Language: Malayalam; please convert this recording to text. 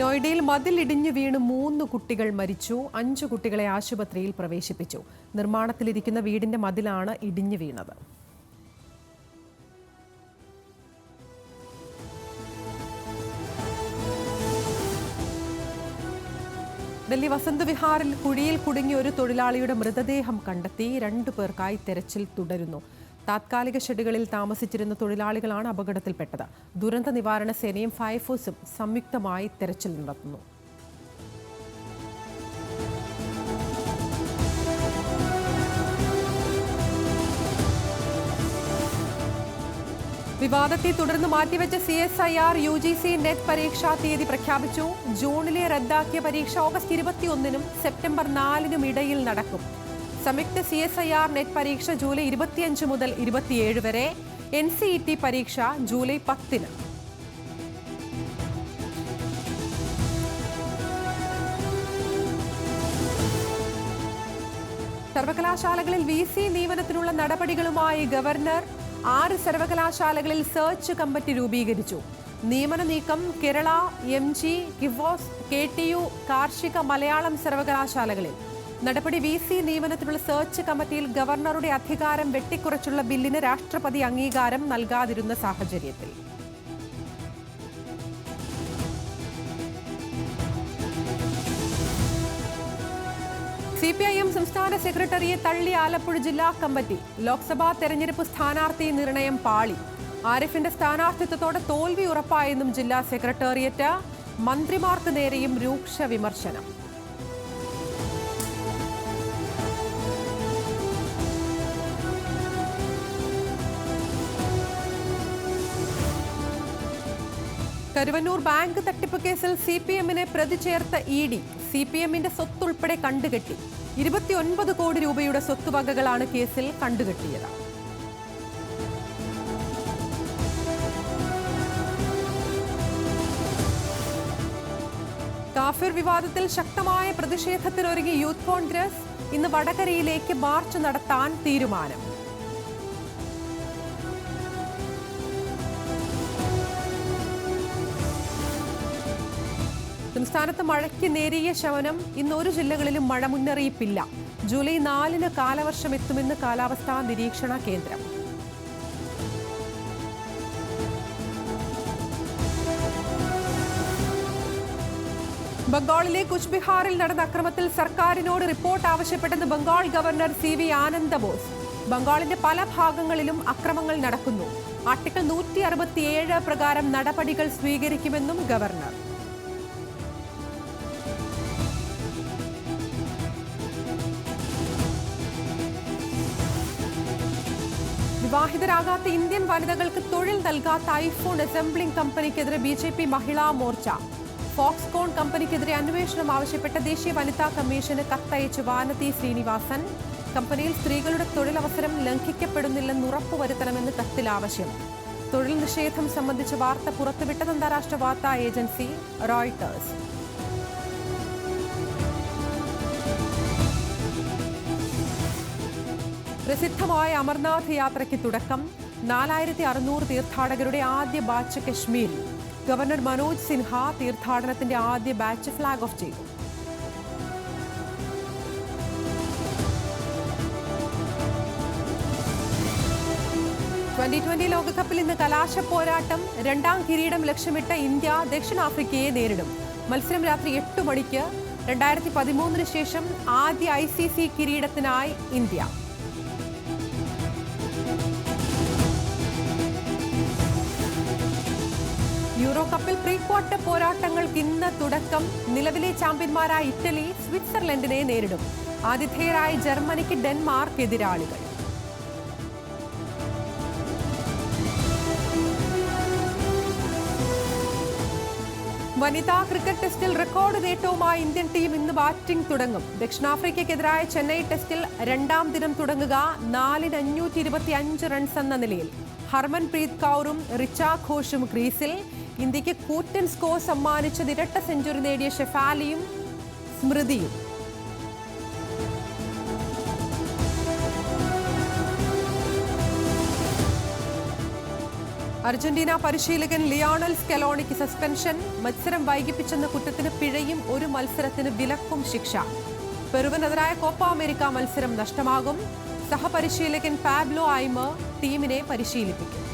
നോയിഡയിൽ മതിലിടിഞ്ഞു വീണ് മൂന്ന് കുട്ടികൾ മരിച്ചു അഞ്ച് കുട്ടികളെ ആശുപത്രിയിൽ പ്രവേശിപ്പിച്ചു. നിർമ്മാണത്തിലിരിക്കുന്ന വീടിന്റെ മതിലാണ് ഇടിഞ്ഞു വീണത്. ഡൽഹി വസന്ത് വിഹാറിൽ കുഴിയിൽ കുടുങ്ങിയ ഒരു തൊഴിലാളിയുടെ മൃതദേഹം കണ്ടെത്തി രണ്ടു പേർക്കായി തെരച്ചിൽ തുടരുന്നു. താത്കാലിക ഷെഡുകളിൽ താമസിച്ചിരുന്ന തൊഴിലാളികളാണ് അപകടത്തിൽപ്പെട്ടത്. ദുരന്ത നിവാരണ സേനയും ഫയർഫോഴ്സും സംയുക്തമായി തെരച്ചിൽ നടത്തുന്നു. വിവാദത്തെ തുടർന്ന് മാറ്റിവെച്ച C S I R U G C NET പരീക്ഷാ തീയതി പ്രഖ്യാപിച്ചു. ജൂണിലെ റദ്ദാക്കിയ പരീക്ഷ ഓഗസ്റ്റ് ഇരുപത്തിയൊന്നിനും സെപ്റ്റംബർ നാലിനും ഇടയിൽ നടക്കും. സംയുക്ത C S I R NET പരീക്ഷ ജൂലൈ ഇരുപത്തിയഞ്ച് മുതൽ ഇരുപത്തിയേഴ് വരെ. എൻ സി ഇ ടി പരീക്ഷ ജൂലൈ പത്തിന്. സർവകലാശാലകളിൽ വി സി നിയമനത്തിനുള്ള നടപടികളുമായി ഗവർണർ ആറ് സർവകലാശാലകളിൽ സെർച്ച് കമ്മിറ്റി രൂപീകരിച്ചു. നിയമന നീക്കം കേരള എം ജി കിവോസ് കെ ടി യു കാർഷിക മലയാളം സർവകലാശാലകളിൽ. നടപടി വി സി നിയമനത്തിനുള്ള സെർച്ച് കമ്മിറ്റിയിൽ ഗവർണറുടെ അധികാരം വെട്ടിക്കുറച്ചുള്ള ബില്ലിന് രാഷ്ട്രപതി അംഗീകാരം നൽകാതിരുന്ന സാഹചര്യത്തിൽ. സി പി ഐ എം സംസ്ഥാന സെക്രട്ടറിയെ തള്ളി ആലപ്പുഴ ജില്ലാ കമ്മിറ്റി. ലോക്സഭാ തെരഞ്ഞെടുപ്പ് സ്ഥാനാർത്ഥി നിർണയം പാളി. ആരിഫിന്റെ സ്ഥാനാർത്ഥിത്വത്തോടെ തോൽവി ഉറപ്പായെന്നും ജില്ലാ സെക്രട്ടേറിയറ്റ്. മന്ത്രിമാർക്ക് നേരെയും രൂക്ഷ വിമർശനം. കരുവന്നൂർ ബാങ്ക് തട്ടിപ്പ് കേസിൽ സി പി എമ്മിനെ പ്രതി ചേർത്ത ഇ ഡി സി പി എമ്മിന്റെ സ്വത്തുൾപ്പെടെ കണ്ടുകെട്ടി. ഇരുപത്തിയൊൻപത് കോടി രൂപയുടെ സ്വത്തുവകകളാണ് കേസിൽ കണ്ടുകെട്ടിയത്. കാഫിർ വിവാദത്തിൽ ശക്തമായ പ്രതിഷേധത്തിനൊരുങ്ങി യൂത്ത് കോൺഗ്രസ് ഇന്ന് വടകരയിലേക്ക് മാർച്ച് നടത്താൻ തീരുമാനം. സംസ്ഥാനത്ത് മഴയ്ക്ക് നേരിയ ശമനം. ഇന്ന് ഒരു ജില്ലകളിലും മഴ മുന്നറിയിപ്പില്ല. ജൂലൈ നാലിന് കാലവർഷം എത്തുമെന്ന് കാലാവസ്ഥാ നിരീക്ഷണ കേന്ദ്രം. ബംഗാളിലെ കുച്ച്ബിഹാറിൽ നടന്ന അക്രമത്തിൽ സർക്കാരിനോട് report ആവശ്യപ്പെട്ടെന്ന് Bengal governor C V Ananda Bose ബംഗാളിന്റെ പല ഭാഗങ്ങളിലും അക്രമങ്ങൾ നടക്കുന്നു. ആർട്ടിക്കിൾ നൂറ്റി അറുപത്തിയേഴ് പ്രകാരം നടപടികൾ സ്വീകരിക്കുമെന്നും ഗവർണർ. വിവാഹിതരാകാത്ത ഇന്ത്യൻ വനിതകൾക്ക് തൊഴിൽ നൽകാത്ത iPhone assembling കമ്പനിക്കെതിരെ B J P Mahila Morcha. Foxconn കമ്പനിക്കെതിരെ അന്വേഷണം ആവശ്യപ്പെട്ട ദേശീയ വനിതാ കമ്മീഷന് കത്തയച്ചു വാനതി ശ്രീനിവാസൻ. കമ്പനിയിൽ സ്ത്രീകളുടെ തൊഴിലവസരം ലംഘിക്കപ്പെടുന്നില്ലെന്ന് ഉറപ്പുവരുത്തണമെന്ന് കത്തിൽ ആവശ്യം. തൊഴിൽ നിഷേധം സംബന്ധിച്ച വാർത്ത പുറത്തുവിട്ടത് അന്താരാഷ്ട്ര വാർത്താ ഏജൻസി റോയിട്ടേഴ്സ്. പ്രസിദ്ധമായ അമർനാഥ് യാത്രയ്ക്ക് തുടക്കം. നാലായിരത്തി അറുന്നൂറ് തീർത്ഥാടകരുടെ ആദ്യ ബാച്ച് കശ്മീരിൽ. ഗവർണർ മനോജ് സിൻഹ തീർത്ഥാടനത്തിന്റെ ആദ്യ ബാച്ച് ഫ്ലാഗ് ഓഫ് ചെയ്തു. ട്വന്റി ട്വന്റി ലോകകപ്പിൽ ഇന്ന് കലാശ പോരാട്ടം. രണ്ടാം കിരീടം ലക്ഷ്യമിട്ട ഇന്ത്യ ദക്ഷിണാഫ്രിക്കയെ നേരിടും. മത്സരം രാത്രി എട്ട് മണിക്ക്. രണ്ടായിരത്തി പതിമൂന്നിന് ശേഷം ആദ്യ ഐ സി സി കിരീടത്തിനായി ഇന്ത്യ. യൂറോ കപ്പിൽ പ്രീ ക്വാർട്ടർ പോരാട്ടങ്ങൾക്ക് ഇന്ന് തുടക്കം. നിലവിലെ ചാമ്പ്യന്മാരായ ഇറ്റലി സ്വിറ്റ്സർലൻഡിനെ നേരിടും. ആതിഥേയരായ ജർമ്മനിക്ക് ഡെൻമാർക്ക് എതിരാളികൾ. വനിതാ ക്രിക്കറ്റ് ടെസ്റ്റിൽ റെക്കോർഡ് നേട്ടവുമായി ഇന്ത്യൻ ടീം ഇന്ന് ബാറ്റിംഗ് തുടങ്ങും. ദക്ഷിണാഫ്രിക്കയ്ക്കെതിരായ ചെന്നൈ ടെസ്റ്റിൽ രണ്ടാം ദിനം തുടങ്ങുക നാലിന് അഞ്ഞൂറ്റി ഇരുപത്തി അഞ്ച് റൺസ് എന്ന നിലയിൽ. ഹർമൻപ്രീത് കൗറും റിച്ച ഘോഷും ക്രീസിൽ ഇന്ത്യയ്ക്ക് കൂറ്റൻ സ്കോർ സമ്മാനിച്ചത് ഇരട്ട സെഞ്ചുറി നേടിയ ഷെഫാലിയും സ്മൃതിയും. അർജന്റീന പരിശീലകൻ ലിയോണൽ സ്കെലോണിക്ക് സസ്പെൻഷൻ. മത്സരം വൈകിപ്പിച്ചെന്ന കുറ്റത്തിന് പിഴയും ഒരു മത്സരത്തിന് വിലക്കും ശിക്ഷ. പെറുവിനെതിരായ കോപ്പ അമേരിക്ക മത്സരം നഷ്ടമാകും. സഹപരിശീലകൻ പാബ്ലോ ഐമർ ടീമിനെ പരിശീലിപ്പിക്കും.